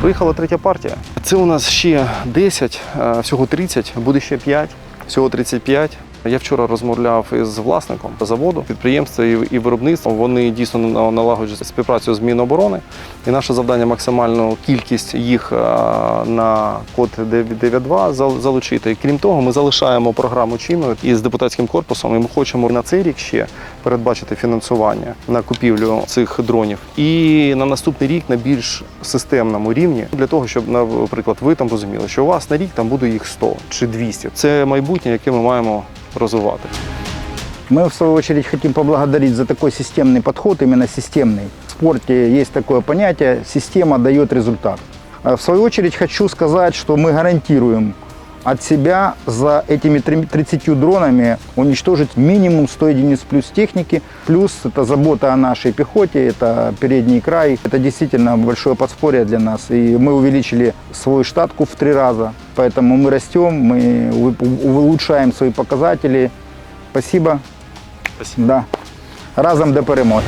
Приїхала третя партія. Це у нас ще 10, е, всього 30, буде ще 5, всього 35. Я вчора розмовляв із власником заводу, підприємства і, виробництва. Вони дійсно на- налагоджують співпрацю з Міноборони. І наше завдання максимальну кількість їх е, на код 992 зал- залучити. Крім того, ми залишаємо програму чинною із депутатським корпусом. І ми хочемо на цей рік ще передбачити фінансування на купівлю цих дронів. І на наступний рік на більш системному рівні для того, щоб, наприклад, ви там розуміли, що у вас на рік там буде їх 100 чи 200. Це майбутнє, яке ми маємо розвивати. Мы, в свою очередь, хотим поблагодарить за такой системный подход, именно системный. В спорте есть такое понятие «система дает результат». А В свою очередь хочу сказать, что мы гарантируем от себя за этими трем- 30 дронами уничтожить минимум 100 единиц плюс техники, плюс это забота о нашей пехоте, это передний край. Это действительно большое подспорье для нас. И мы увеличили свою штатку в три раза, поэтому мы растем, мы у- у- улучшаем свои показатели. Спасибо. Спасибо. Да. Разом до перемоги.